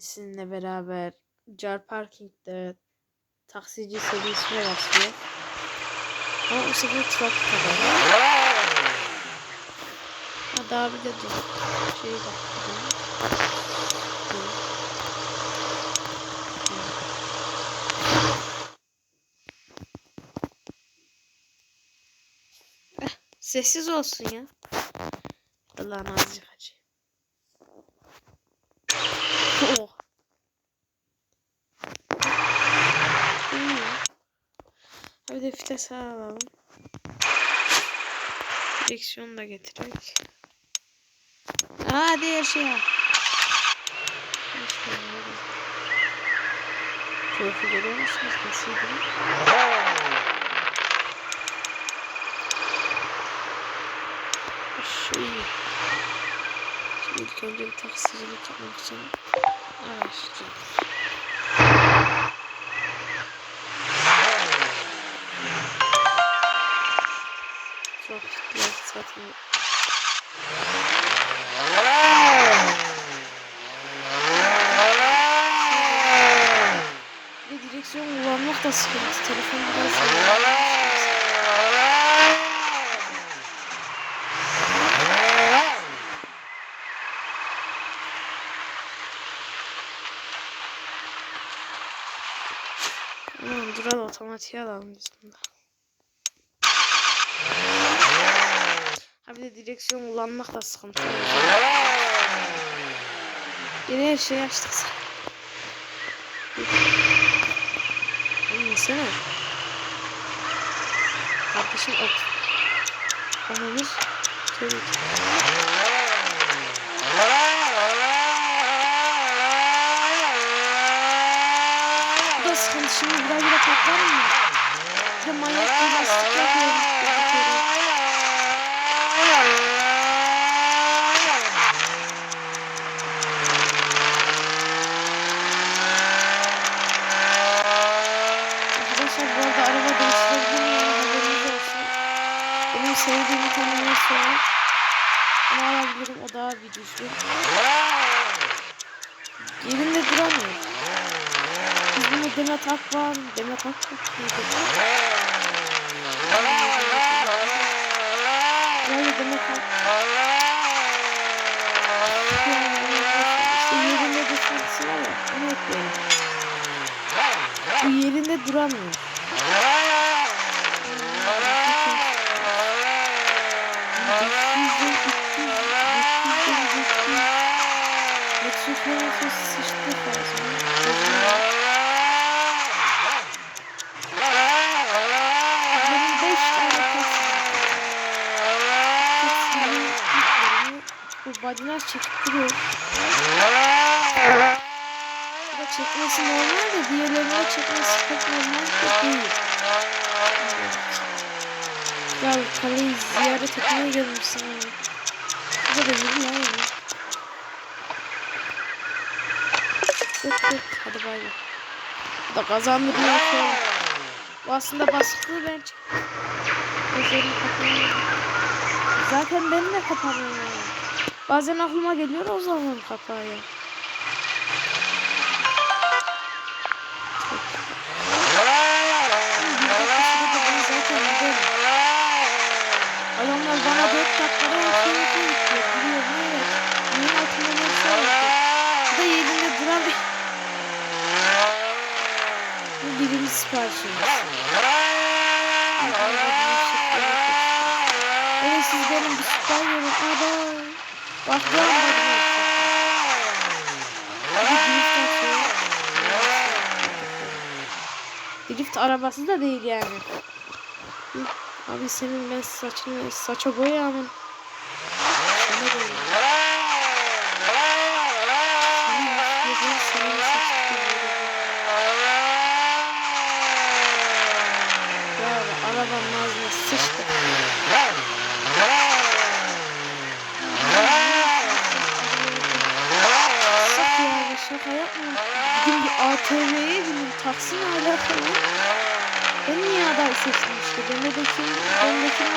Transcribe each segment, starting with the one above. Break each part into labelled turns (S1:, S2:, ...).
S1: sizinle beraber Car Parking'de taksici serisine başlıyor. Ama bu sefer trafik kadar. Ha daha bir de dur. Şeyi bak. Eh, Sessiz olsun ya. Allah'ın azıcık acı. Oh. İyi. Ha Bir de vites alalım. Direksiyonu da getirek. Aa diğer şey al. Keyfi görüyor musunuz? Nasıl gidiyor? Şu iyi. Şimdi ilk önce bir taksicilik yapmak için araştırıyoruz. Bir de direksiyon kullanmak da sıkıntı. Telefon biraz Tamam dural otomatiğe alalım biz bunu da. Ha bir de direksiyon kullanmak da sıkıntı. Yine her şeyi açtık. Oğlum insene. Kardeşim ot. Anamız. Tövbe. Bu da sıkıntı. Şimdi biraz bile patlar mı? Bir de manyak bir lastik yapıyorum. Arkadaşlar bu arada araba değiştirebilir miyim? Haberiniz olsun. Benim sevdiğim Mercedes var. Onu alabilirim. O daha bir düşün. Yerinde duramıyor. Biz bunu Demet Akbağ, Demet Akbağ mıydı? Yani Demet Akbağ. İşte yerinde düşmesi var ya. Ekleyin. Bu yerinde duramıyor. Benim beş tane taksi taksinin ilk bu badinaj çekip duruyor. Bu da çekmesi normal de diğerlerine çekmesi pek normal de değil. Ya kaleyi ziyaret etmeye gelmişsin ama. Bu da değil ya. yani. Tık tık. Hadi bay bay. Bu da kazandırıyor. şu an. Bu aslında baskılı ben çık- Gözlerimi kapayayım. Zaten benim de kapamıyorum. Bazen aklıma geliyor o zaman kapayım. Adamlar bana 4 dakikada yapıyor. Biliyorum evet. Neyin altında ne şey yapıyor. Bu da yerinde duran bir... Bu siparişimiz. Evet siz benim bir süper yorum. Ada. Bak bakın. Bir drift arabası da değil yani. Abi senin ben saçını saça boyamın. Sana böyle. Babamın ağzına sıçtı. Şaka ya şaka yapma. Gidin bir ATV'ye binin taksin alakalı. Ben niye aday seçtim işte? Ben de bakayım. Ben de bakayım.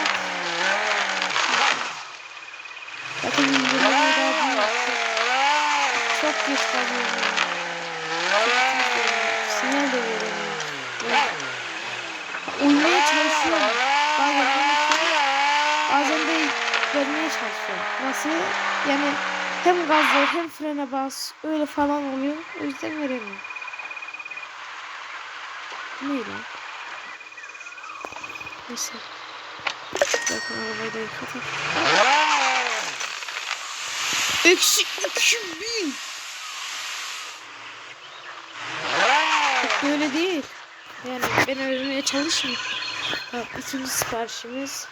S1: Bakın indirimleri daha bir yaptım. Çok geç kalıyorum. Sinyal de veremiyorum. Evet. Uyumaya çalışıyorum. Bazen konuşuyorum. Bazen de vermeye çalışıyorum. Nasıl? Yani hem gazla hem frene bas. Öyle falan oluyor. O yüzden veremiyorum. Ne lan? Neyse. Zaten arabayı da yıkadım. Eksi 2000. Böyle değil. Yani ben öğrenmeye çalışmayayım. Bak ikinci siparişimiz.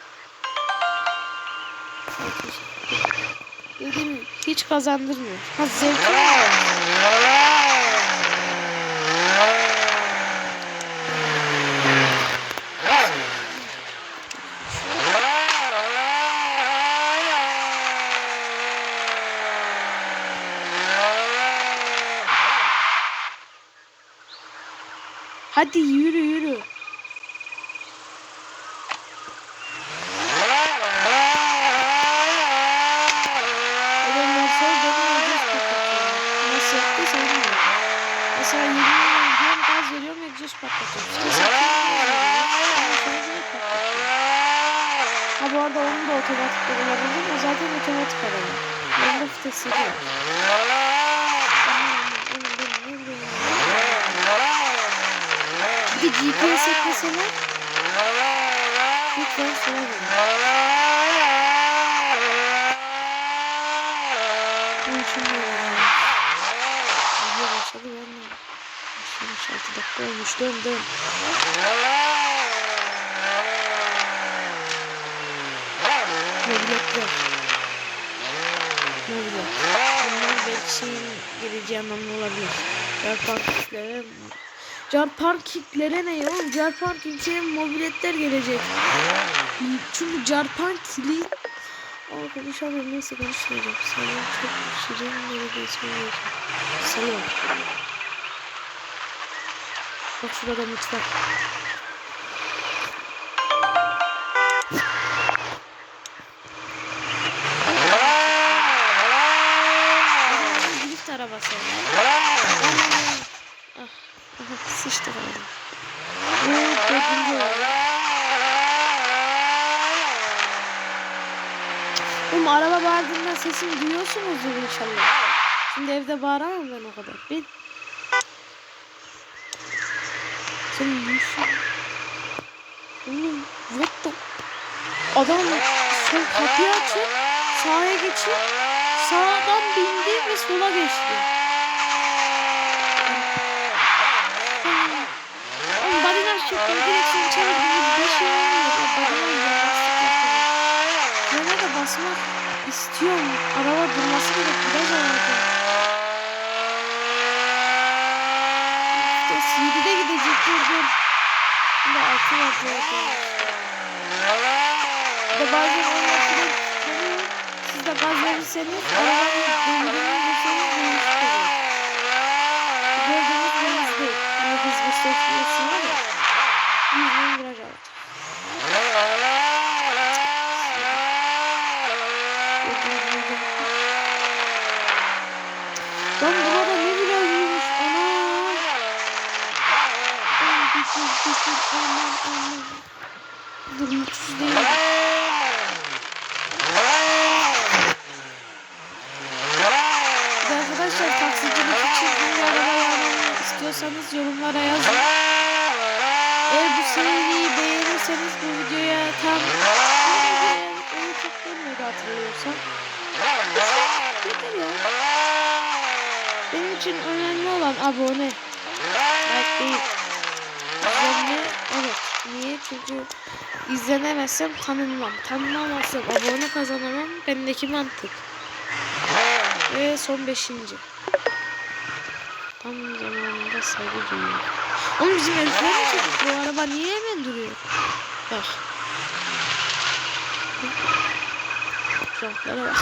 S1: Gibi hiç kazandırmıyor. Ha zevkli Hadi yürü yürü. Mesela 20 milyon gaz veriyorum egzoz patlatıyorum. Patlatıyor. Ha bu arada onu da otomatikte bulabildim. O zaten otomatik araba. Onda vitesi yok. Bir de GPS ekleseler lütfen sola verin. Bunun için yani. Başladı ben de. Başlamış 6 dakika olmuş. Dön dön. Mobiletler. Mobilet. Bunlar belki şeyin geleceği anlamlı olabilir. Car parkinglere Car parkinglere ne oğlum? Car parkinglere mobiletler gelecek. Çünkü car parkingli Aa konuşamıyorum neyse konuşmayacağım. Salon çok şirin ismi yok. Salon. Bak şurada mutfak. Arabası. Sıçtı galiba. Dördüncü oldu. Oğlum araba bağırdığında sesini duyuyorsunuzdur inşallah. Şimdi evde bağıramam ben o kadar. Bir... Sen ne işin? Oğlum what the... Adam sol kapıyı açıp sağa geçip sağdan bindi ve sola geçti. Oğlum badiler çektim direksiyon çevirdim. Bir şey olmuyor. Badiler lastik yaptım. Frene de basmak istiyorum. Araba durması gerek. Biraz ağırdı. İşte CD'de gidecek. Dur dur. Şimdi altı var zaten. Bir de bazen onlar sürekli çıkarıyor. Siz de gaz verirseniz arabanın döndüğünü deseniz dönüş çıkarıyor. Gördüğünüz dönüş değil. Hani biz bu sesliyorsun var ya. Yüzden viraj alacak. Lan burada ne virajıymış ana. Aman dur dur dur dur aman aman. Dur mutsuz değil. Bir de Arkadaşlar taksicilik için hangi arabayı almamı istiyorsanız yorumlara yazın. Eğer bu seriyi beğenirseniz bu videoya tam çok görmedi hatırlıyorsam. Yeter ya. Benim için önemli olan abone. Like değil. İzlenme evet. Niye? Çünkü izlenemezsem tanınmam. Tanınamazsam abone kazanamam. Bendeki mantık. Ve son beşinci. Tam zamanında saygı duyuyor. Oğlum bizim herifler mi çekik? Bu araba niye hemen duruyor? Bak. Jantlara bak.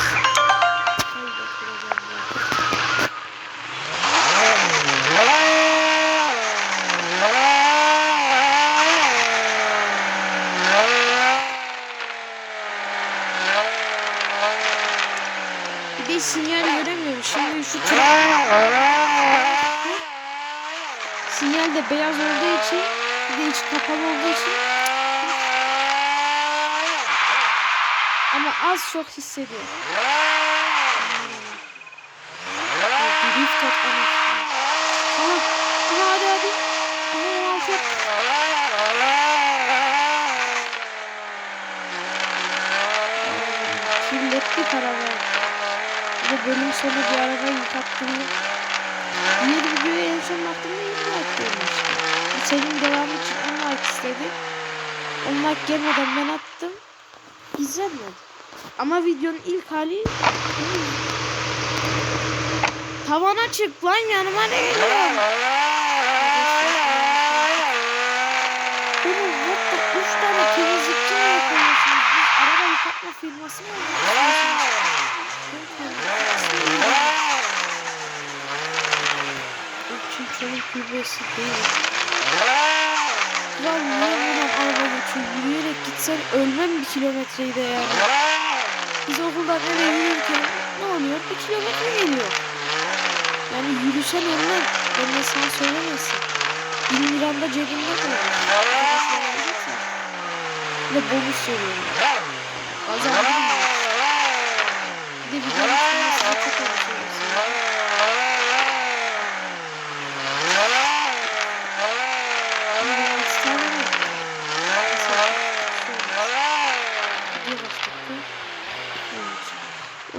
S1: Bir de sinyal göremiyorum. Şimdi şu tür- sinyal de beyaz olduğu için bir de içi kapalı olduğu için ama az çok hissediyorum. Drift at ama. Bölüm sonu bir arabayı yıkattım. Diğer videoya en son baktığımda 20 like gelmişti. Bu Senin devamı için 10 like istedi. 10 like gelmeden ben attım. İzlenmedi. Ama videonun ilk hali Tavana çık lan yanıma ne geliyor? Oğlum what the 3 tane temizlikçi mi yapıyorsunuz? Biz araba yıkatma firması mı yapıyorsunuz? Çünkü kulübesi değil. Lan niye buradan araba geçiyor? Yürüyerek gitsen ölmem bir kilometreyi de yani. Biz okuldan eve yürürken ne oluyor? Bir kilometre geliyor. Yani yürüsen ölmem. Ben de sana söylemesin. Bin liram da cebimde kalır. Bir de bonus söylüyorum. Bazen bilmiyorum. Bir de videonun sonrasında çok konuşuyorsun.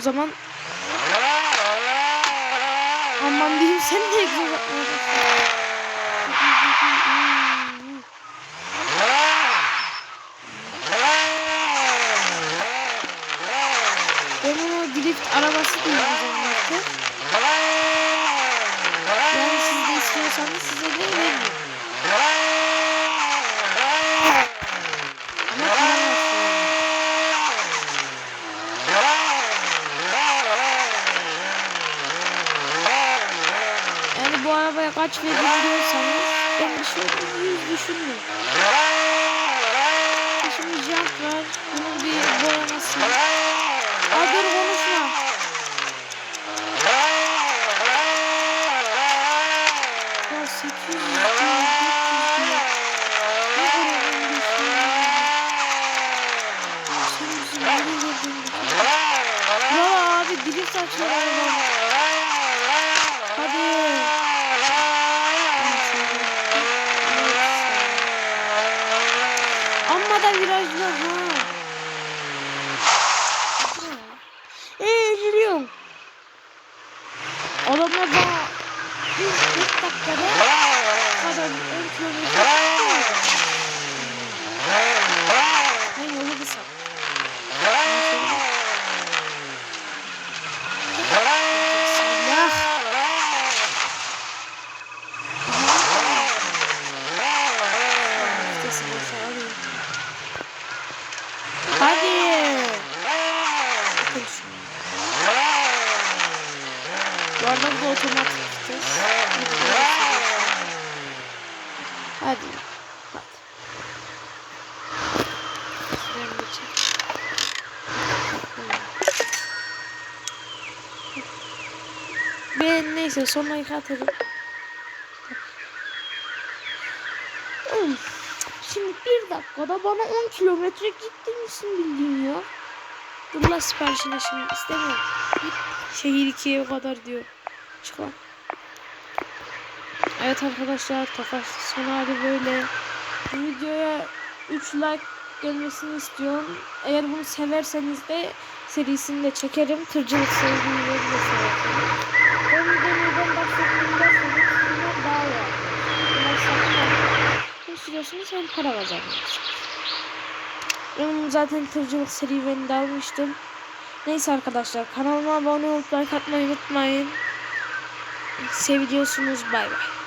S1: O zaman aman diyeyim sen de egzoz atmaya başladın. Ben onu drift arabası diyeceğim artık. Yani siz de istiyorsanız size de veririm. Ama para basıyorum. Yani bu arabaya kaç verir diyorsanız ben bir şey yüz düşünmüyorum. Şimdi jant var. Bunun bir boyaması var. Aa dur konuşma. Ya 800 diyor, 400 diyor. Ne kadar önemli şey ya. Abi drift açıyor arabam. Hadi. Amma da virajlı ha. Eee üzülüyorum. Adamlar bana 3 dakikada kadar 10 kilometre Ben yolu kısa. Bismillah. Vitesi boşa alayım. Hadi. Bakın şunu. Bu arada bu otomatik vites. Hadi. Hadi. Geçeyim. Ben neyse sonra yıkatırım. Oğlum, Şimdi bir dakikada bana 10 kilometre gittin misin bildiğin ya. Dur la siparişine şimdi istemiyorum. Şehir 2'ye kadar diyor. Çık lan. Evet arkadaşlar Tofaş son hali böyle. Videoya 3 like gelmesini istiyorum. Eğer bunu severseniz de serisini de çekerim. Tırcılık serileri de severim. Ben de neden bahsettiğimi derseniz bunlar daha iyi. Bunlar almayın. Hem sürüyorsunuz hem para kazanıyorsunuz. Ben zaten tırcılık serüveninde almıştım. Neyse arkadaşlar kanalıma abone olup like atmayı unutmayın. Seviyorsunuz bay bay.